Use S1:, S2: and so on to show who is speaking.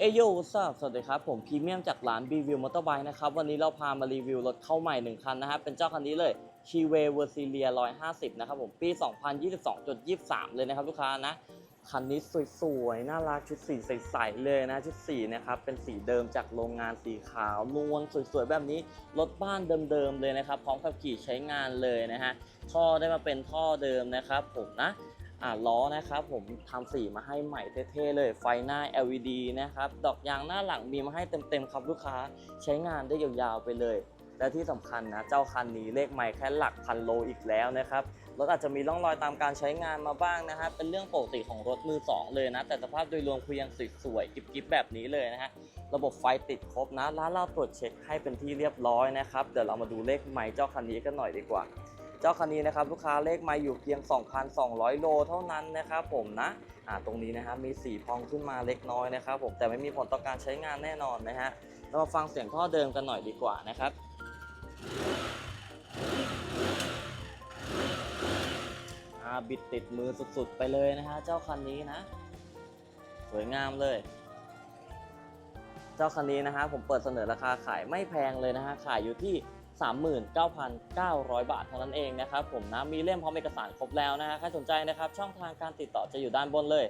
S1: เอโยสวัสดีครับ ผมพรีเมียมจากร้าน b v i e w Motorbike นะครับ วันนี้เราพามารีวิวรถเข้าใหม่ 1 คันนะครับ เป็นเจ้าคันนี้เลย c h i v e v e r s i l i a 150 นะครับผม ปี 2022.23 เลยนะครับลูกค้านะ คันนี้สวยๆ น่ารักชุดสีใสๆ เลยนะ ชุดสีนะครับ เป็นสีเดิมจากโรงงานสีขาวนวลสวยๆ แบบนี้ รถบ้านเดิมๆ เลยนะครับ พร้อมขับขี่ใช้งานเลยนะฮะ ท่อได้มาเป็นท่อเดิมนะครับผมนะ อ่าล้อนะครับผมทำสีมาให้ใหม่เท่ๆเลย ไฟหน้า LED นะครับ ดอกยางหน้าหลังมีมาให้เต็มๆครับลูกค้าใช้งานได้ยาวๆไปเลย และที่สำคัญนะ เจ้าคันนี้เลขไมล์แค่หลักพันโลอีกแล้วนะครับ รถอาจจะมีร่องรอยตามการใช้งานมาบ้างนะฮะเป็นเรื่องปกติของรถมือสองเลยนะ แต่สภาพโดยรวมคือยังสวยๆกิ๊บๆแบบนี้เลยนะฮะ ระบบไฟติดครบนะ ร้านเราตรวจเช็คให้เป็นที่เรียบร้อยนะครับ เดี๋ยวเรามาดูเลขไมล์เจ้าคันนี้กันหน่อยดีกว่า จ้าคันนี้นะครับลูกค้าเลขมาอยู่เพียง 2,200 โลเท่านั้นนะครับผมนะอ่าตรงนี้นะครับมีสีพองขึ้นมาเล็กน้อยนะครับผมแต่ไม่มีผลต่อการใช้งานแน่นอนนะฮะเรามาฟังเสียงท่อเดิมกันหน่อยดีกว่านะครับอ่าบิดติดมือสุดๆไปเลยนะฮะเจ้าคันนี้นะ สวยงามเลยเจ้าคันนี้นะฮะผมเปิดเสนอราคาขายไม่แพงเลยนะฮะขายอยู่ที่ 39,900 บาทเท่านั้นเองนะครับผมนะมีเล่มพร้อมเอกสารครบแล้วนะฮะใครสนใจนะครับช่องทางการติดต่อจะอยู่ด้านบนเลย